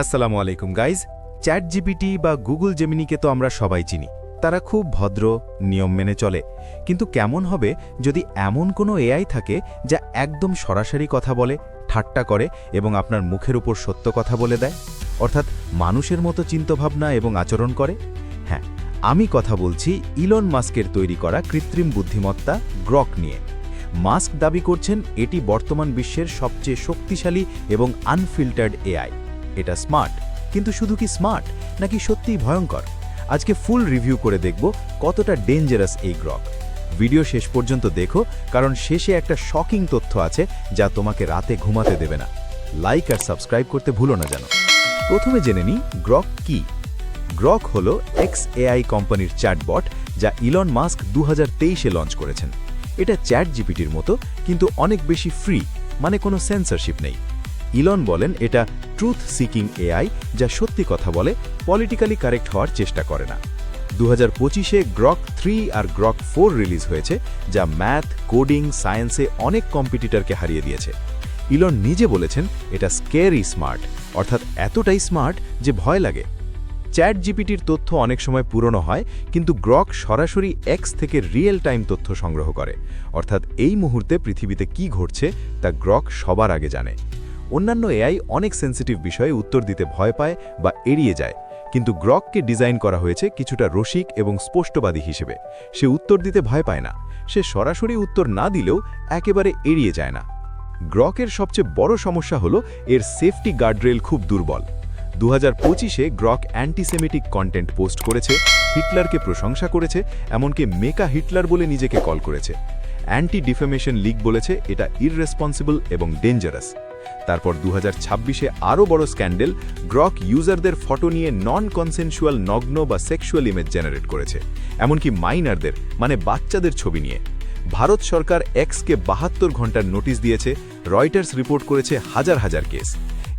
আসসালামু আলাইকুম guys chat GPT বা গুগল জেমিনিকে তো আমরা সবাই চিনি। তারা খুব ভদ্র, নিয়ম মেনে চলে। কিন্তু কেমন হবে যদি এমন কোনো এআই থাকে যা একদম সরাসরি কথা বলে, ঠাট্টা করে এবং আপনার মুখের উপর সত্য কথা বলে দেয়? অর্থাৎ মানুষের মতো চিন্তাভাবনা এবং আচরণ করে? হ্যাঁ আমি কথা বলছি ইলন মাস্কের তৈরি করা কৃত্রিম বুদ্ধিমত্তা গ্রক নিয়ে। মাস্ক দাবি করছেন এটি বর্তমান বিশ্বের সবচেয়ে শক্তিশালী এবং আনফিল্টার্ড এআই এটা স্মার্ট। কিন্তু শুধু কি স্মার্ট, নাকি সত্যিই ভয়ঙ্কর? আজকে ফুল রিভিউ করে দেখব কতটা ডেঞ্জারাস এই গ্রক। ভিডিও শেষ পর্যন্ত দেখো, কারণ শেষে একটা শকিং তথ্য আছে যা তোমাকে রাতে ঘুমাতে দেবে না। লাইক আর সাবস্ক্রাইব করতে ভুলো না যেন প্রথমে জেনে নিই, গ্রক কি? গ্রক হল এক্স এআই কোম্পানির চ্যাটবট যা ইলন মাস্ক দু এ লঞ্চ করেছেন। এটা চ্যাট জিপিটির মতো, কিন্তু অনেক বেশি ফ্রি মানে কোনো সেন্সরশিপ নেই। ইলন বলেন এটা ট্রুথ সিকিং এআই যা সত্যি কথা বলে পলিটিক্যালি কারেক্ট হওয়ার চেষ্টা করে না। দু হাজার পঁচিশে গ্রক থ্রি আর গ্রক ফোর রিলিজ হয়েছে, যা ম্যাথ কোডিং সায়েন্সে অনেক কম্পিটিটরকে হারিয়ে দিয়েছে। ইলন নিজে বলেছেন, এটা স্কেরি স্মার্ট অর্থাৎ এতটাই স্মার্ট যে ভয় লাগে। চ্যাট জিপিটির তথ্য অনেক সময় পুরনো হয়, কিন্তু গ্রক সরাসরি এক্স থেকে রিয়েল টাইম তথ্য সংগ্রহ করে। অর্থাৎ এই মুহূর্তে পৃথিবীতে কি ঘটছে, তা গ্রক সবার আগে জানে। অন্যান্য এআই অনেক সেন্সিটিভ বিষয়ে উত্তর দিতে ভয় পায় বা এড়িয়ে যায়, কিন্তু গ্রককে ডিজাইন করা হয়েছে কিছুটা রসিক এবং স্পষ্টবাদী হিসেবে। সে উত্তর দিতে ভয় পায় না। সে সরাসরি উত্তর না দিলেও একেবারে এড়িয়ে যায় না। গ্রকের সবচেয়ে বড় সমস্যা হলো এর সেফটি গার্ডরেল খুব দুর্বল। দু হাজার পঁচিশে গ্রক অ্যান্টিসেমিটিক কন্টেন্ট পোস্ট করেছে, হিটলারকে প্রশংসা করেছে, এমনকি মেকা হিটলার বলে নিজেকে কল করেছে। অ্যান্টি ডিফেমেশন লিগ বলেছে, এটা ইররেসপন্সিবল এবং ডেঞ্জারাস তারপর দু হাজার আরও বড় স্ক্যান্ডেল গ্রক ইউজারদের ফটো নিয়ে নন কনসেনশুয়াল নগ্ন বা সেক্সুয়াল ইমেজ জেনারেট করেছে, এমনকি মাইনারদের মানে বাচ্চাদের ছবি নিয়ে। ভারত সরকার এক্সকে বাহাত্তর ঘণ্টার নোটিশ দিয়েছে, রয়টার্স রিপোর্ট করেছে হাজার হাজার কেস।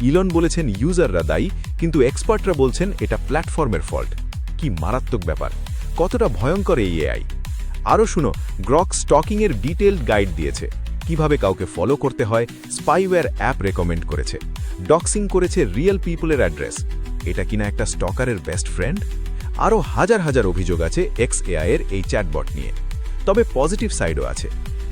ইলন বলেছেন ইউজাররা দায়ী, কিন্তু এক্সপার্টরা বলছেন এটা প্ল্যাটফর্মের ফল্ট। কি মারাত্মক ব্যাপার, কতটা ভয়ঙ্কর এই এআই। আরও শুনো, গ্রক স্টকিংয়ের ডিটেলড গাইড দিয়েছে। কীভাবে কাউকে ফলো করতে হয় স্পাইওয়্যার অ্যাপ রেকমেন্ড করেছে ডক্সিং করেছে রিয়েল পিপলের অ্যাড্রেস এটা কিনা একটা স্টকারের বেস্ট ফ্রেন্ড আরও হাজার হাজার অভিযোগ আছে এক্স এআইয়ের এই চ্যাটবট নিয়ে। তবে পজিটিভ সাইডও আছে।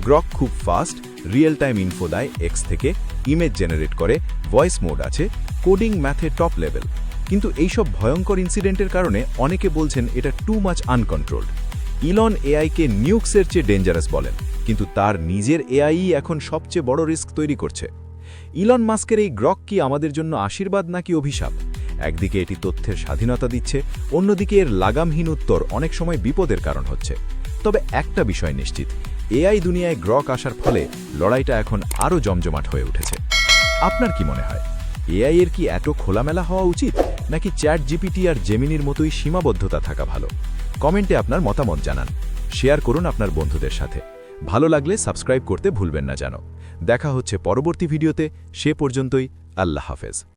গ্রক খুব ফাস্ট রিয়েল টাইম ইনফো দেয় এক্স থেকে ইমেজ জেনারেট করে ভয়েস মোড আছে কোডিং ম্যাথে টপ লেভেল কিন্তু এইসব ভয়ঙ্কর ইনসিডেন্টের কারণে অনেকে বলছেন এটা টু মাচ আনকন্ট্রোলড ইলন এআইকে নিউক্সের চেয়ে ডেঞ্জারাস বলেন। কিন্তু তার নিজের এআই এখন সবচেয়ে বড় রিস্ক তৈরি করছে। ইলন মাস্কের এই গ্রক কি আমাদের জন্য আশীর্বাদ নাকি অভিশাপ? একদিকে এটি তথ্যের স্বাধীনতা দিচ্ছে, অন্যদিকে এর লাগামহীন উত্তর অনেক সময় বিপদের কারণ হচ্ছে। তবে একটা বিষয় নিশ্চিত, এআই দুনিয়ায় গ্রক আসার ফলে লড়াইটা এখন আরও জমজমাট হয়ে উঠেছে। আপনার কি মনে হয়, এআই এর কি এত খোলামেলা হওয়া উচিত, নাকি চ্যাট জিপিটি আর জেমিনির মতোই সীমাবদ্ধতা থাকা ভালো? কমেন্টে আপনার মতামত জানান, শেয়ার করুন আপনার বন্ধুদের সাথে। ভালো লাগলে সাবস্ক্রাইব করতে ভুলবেন না যেন দেখা হচ্ছে পরবর্তী ভিডিওতে, সে পর্যন্তই, আল্লাহ হাফেজ।